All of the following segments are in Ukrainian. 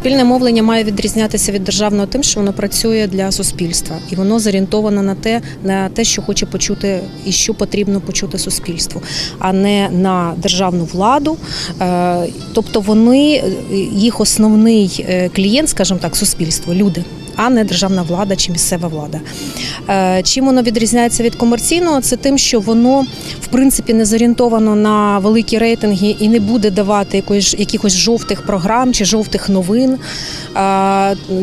Суспільне мовлення має відрізнятися від державного тим, що воно працює для суспільства, і воно зорієнтовано на те, на те, що хоче почути і що потрібно почути суспільству, а не на державну владу. Е, Тобто вони їх основний е, клієнт, скажімо так, суспільство, люди. А не державна влада чи місцева влада. Е, Чим воно відрізняється від комерційного? Це тим, що воно в принципі не зорієнтовано на великі рейтинги і не буде давати якоїсь якихось жовтих програм чи жовтих новин.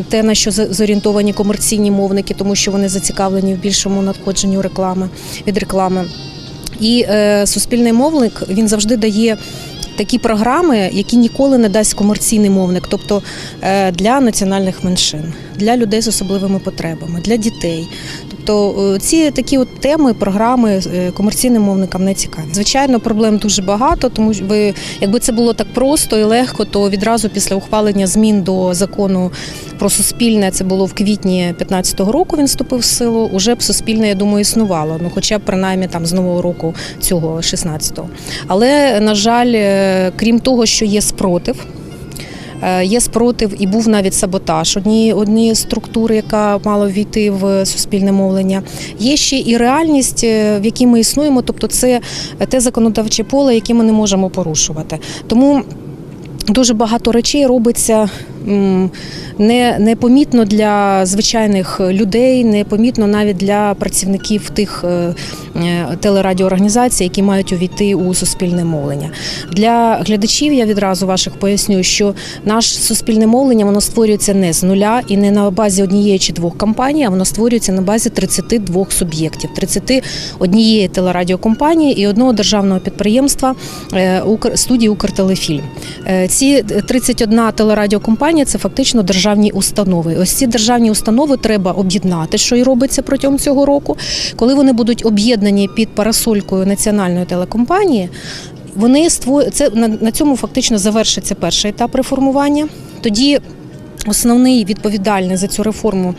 Те на що зорієнтовані комерційні мовники, тому що вони зацікавлені в більшому надходженню реклами від реклами. І е, суспільний мовник він завжди дає. Такі програми, які ніколи не дасть комерційний мовник, тобто е, для національних меншин, для людей з особливими потребами, для дітей. Тобто е, ці такі от теми, програми е, комерційним мовникам не цікаві. Звичайно, проблем дуже багато, тому що якби це було так просто і легко, то відразу після ухвалення змін до закону про суспільне, це було в квітні 2015 року. Він вступив в силу. Уже б суспільне, я думаю, існувало. Ну, хоча б принаймні там з нового року цього 16-го. Але на жаль, е, крім того, що є спротив. Е, Є спротив і був навіть саботаж однієї однієї структури, яка мала ввійти в суспільне мовлення. Є ще і реальність, е, в якій ми існуємо, тобто це те законодавче поле, яке ми не можемо порушувати. Тому дуже багато речей робиться. Не, непомітно для звичайних людей, непомітно навіть для працівників тих е, е, телерадіоорганізацій, які мають увійти у суспільне мовлення. Для глядачів я відразу ваших поясню, що наше суспільне мовлення воно створюється не з нуля і не на базі однієї чи двох компаній, а воно створюється на базі 32 суб'єктів, 31 телерадіокомпанії і одного державного підприємства е, «Укр- студії Укртелефільм. Ці 31 телерадіокомпанія це фактично державні установи. Ось ці державні установи треба об'єднати, що і робиться протягом цього року. Коли вони будуть об'єднані під парасолькою національної телекомпанії, вони створ... це на, цьому фактично завершиться перший етап реформування. Тоді Основний відповідальний за цю реформу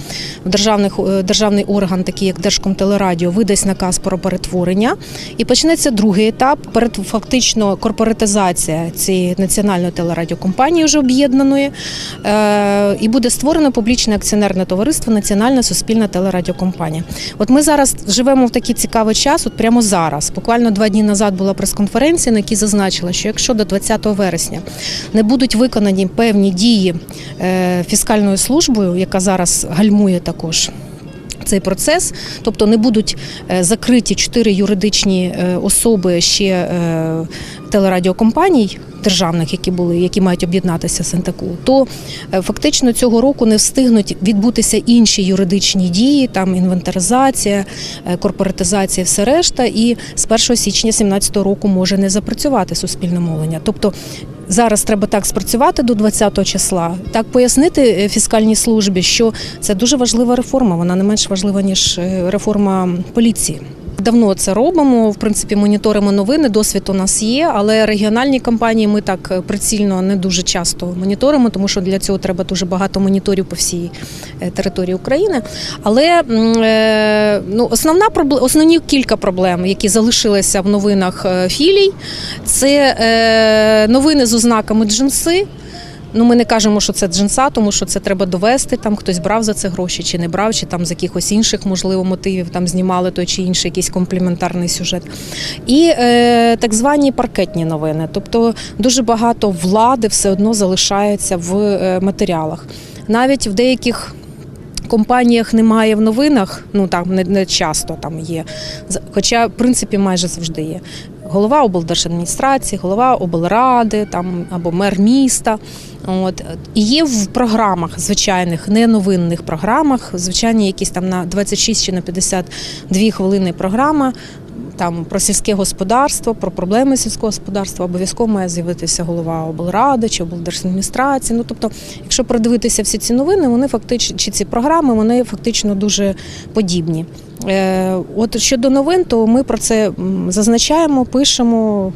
державних е, державний орган, такий як Держкомтелерадіо, видасть наказ про перетворення, і почнеться другий етап. Фактично корпоратизація цієї національної телерадіокомпанії вже об'єднаної, е, і буде створено публічне акціонерне товариство Національна суспільна телерадіокомпанія. От ми зараз живемо в такий цікавий час. От прямо зараз, буквально два дні назад була прес-конференція, на якій зазначила, що якщо до 20 вересня не будуть виконані певні дії е, фіскальною службою, яка зараз гальмує також. Цей процес, тобто не будуть е, закриті чотири юридичні е, особи ще е, телерадіокомпаній державних, які були, які мають об'єднатися з НТКУ, то е, фактично цього року не встигнуть відбутися інші юридичні дії, там інвентаризація, е, корпоратизація, все решта. І з 1 січня 2017 року може не запрацювати суспільне мовлення. Тобто Зараз треба так спрацювати до 20 числа, так пояснити е, фіскальній службі, що це дуже важлива реформа. Вона не менш важлива ніж реформа поліції. Давно це робимо. В принципі, моніторимо новини. Досвід у нас є, але регіональні компанії ми так е, прицільно не дуже часто моніторимо, тому що для цього треба дуже багато моніторів по всій е, території України. Але е, ну, основна основні кілька проблем, які залишилися в новинах філій, це новини з ознаками джинси. Ну, ми не кажемо, що це джинса, тому що це треба довести. Там хтось брав за це гроші чи не брав, чи там з якихось інших можливо мотивів там знімали той чи інший якийсь компліментарний сюжет. І е, так звані паркетні новини. Тобто дуже багато влади все одно залишається в е, матеріалах. Навіть в деяких компаніях немає в новинах, ну там не, не часто там є. Хоча, в принципі, майже завжди є. Голова облдержадміністрації, голова облради там або мер міста. От і є в програмах звичайних, не новинних програмах, звичайні якісь там на 26 чи на 52 хвилини програма. Там про сільське господарство, про проблеми сільського господарства обов'язково має з'явитися голова облради чи облдержадміністрації. Ну тобто, якщо продивитися всі ці новини, вони фактично чи ці програми, вони фактично дуже подібні. Е, От щодо новин, то ми про це зазначаємо, пишемо.